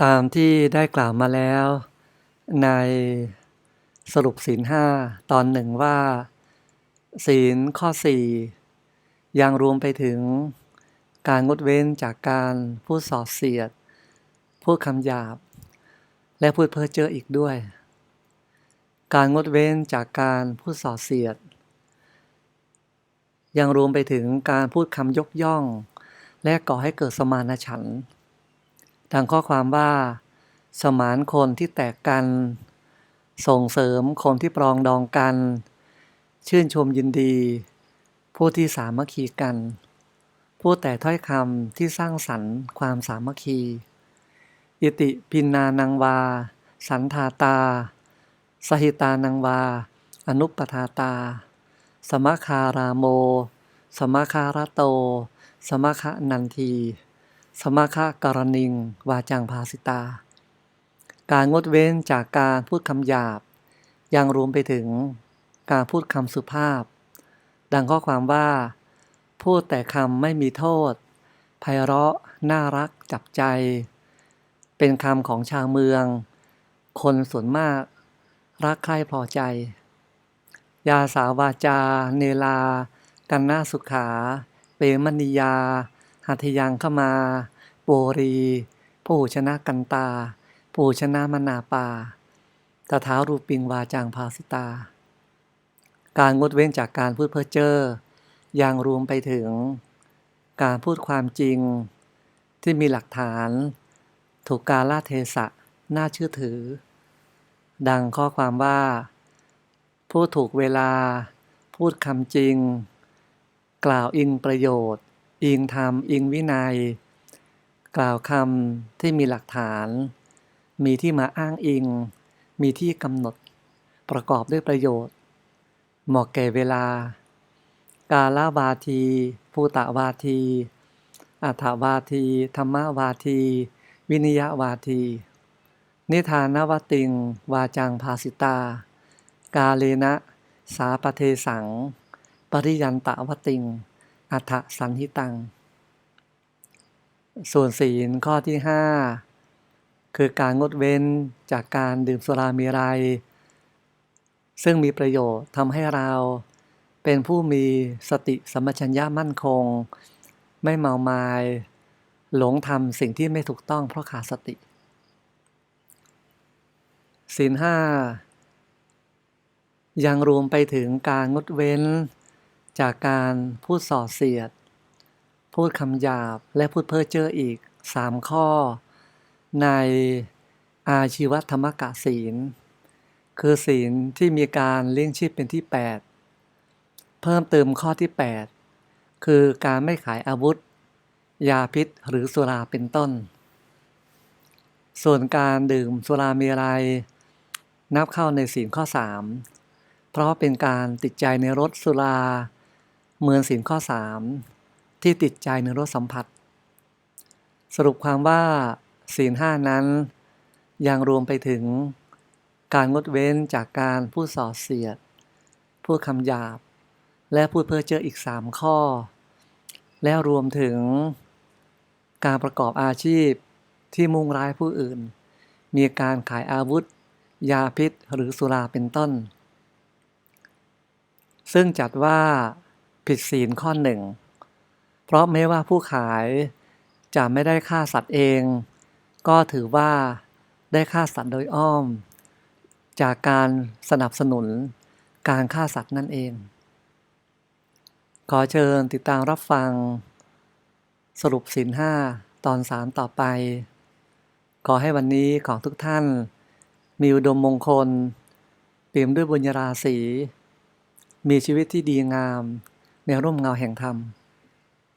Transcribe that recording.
ตามที่ได้กล่าวมาแล้ว ในสรุปศีลห้าตอนหนึ่งว่า ศีลข้อสี่ยังรวมไปถึงการงดเว้นจากการพูดส่อเสียด พูดคำหยาบ และพูดเพ้อเจ้ออีกด้วย การงดเว้นจากการพูดส่อเสียด ยังรวมไปถึงการพูดคำยกย่อง และก่อให้เกิดสมานฉันท์ ดังข้อความว่า สมานคนที่แตกกัน ส่งเสริมคนที่ปรองดองกัน ชื่นชมยินดี ผู้ที่สามัคคีกัน พูดแต่ถ้อยคำที่สร้างสรรค์ความสามัคคี อิติปินนานังวา สันทาตา สหิตานังวา อนุปทาตา สมคาราโม สมคารโต สมคะนันที สมคะการณิง วาจังภาสิตา การงดเว้นจากการพูดคำหยาบ ยังรวมไปถึงการพูดคำสุภาพ ดังข้อความว่า พูดแต่คำไม่มีโทษไพเราะน่ารักจับใจ เป็นคำของชาวเมือง คนส่วนมาก รักใคร่พอใจ ยาสาวาจา เนลา กันนาสุขา เปมนิยา หัตถยังขมาโปรีผู้ชนะกันตา ผู้ชนะมนาปาตถารูปิงวาจางภาสิตา การงดเว้นจากการพูดเพ้อเจ้อยังรวมไปถึง การพูดความจริงที่มีหลักฐาน ถูกกาลเทศะน่าเชื่อถือ ดังข้อความว่า พูดถูกเวลา พูดคำจริง กล่าวอิงประโยชน์ อิงธรรม อิงวินัย กล่าวคำที่มีหลักฐาน มีที่มาอ้างอิง มีที่กำหนด ประกอบด้วยประโยชน์ เหมาะแก่เวลา กาลวาที ภูตวาที อัฏฐวาที ธรรมวาที วินิยวาที นิทานวติง วาจังภาสิตา กาเลนะ สาปเทสัง ปริยันตะวติง อัฏฐสันหิตัง ส่วนศีลข้อที่ห้าคือการงดเว้นจากการดื่มสุรามีไร ซึ่งมีประโยชน์ทำให้เราเป็นผู้มีสติสัมปชัญญะมั่นคง ไม่เมามาย หลงทำสิ่งที่ไม่ถูกต้องเพราะขาดสติ ศีลห้ายังรวมไปถึงการงดเว้น จากการพูดส่อเสียด พูดคำหยาบและพูดเพ้อเจ้ออีกสามข้อ ในอาชีวธรรมกะศีล คือศีลที่มีการเลี้ยงชีพเป็นที่ 8 เพิ่มเติมข้อที่ 8 คือการไม่ขายอาวุธ ยาพิษหรือสุราเป็นต้น ส่วนการดื่มสุรามีอะไรยนับเข้าในศีลข้อ 3 เพราะเป็นการติดใจในรสสุรา เหมือนศีลข้อ 3 ที่ติดใจในรสสัมผัส สรุปความว่าศีลห้านั้น ยังรวมไปถึงการงดเว้นจากการพูดส่อเสียด พูดคำหยาบ และพูดเพ้อเจ้ออีก 3 ข้อ แล้วรวมถึงการประกอบอาชีพที่มุ่งร้ายผู้อื่น มีการขายอาวุธ ยาพิษหรือสุราเป็นต้น ซึ่งจัดว่า ผิดศีลข้อหนึ่ง เพราะไม่ว่าผู้ขายจะไม่ได้ฆ่าสัตว์เอง ก็ถือว่าได้ฆ่าสัตว์โดยอ้อม จากการสนับสนุนการฆ่าสัตว์นั่นเอง ขอเชิญติดตามรับฟัง สรุปศีลห้าตอนสามต่อไป ขอให้วันนี้ของทุกท่าน มีอุดมมงคล เปี่ยมด้วยบุญญาราศีมีชีวิตที่ดีงาม ในร่มเงาแห่งธรรม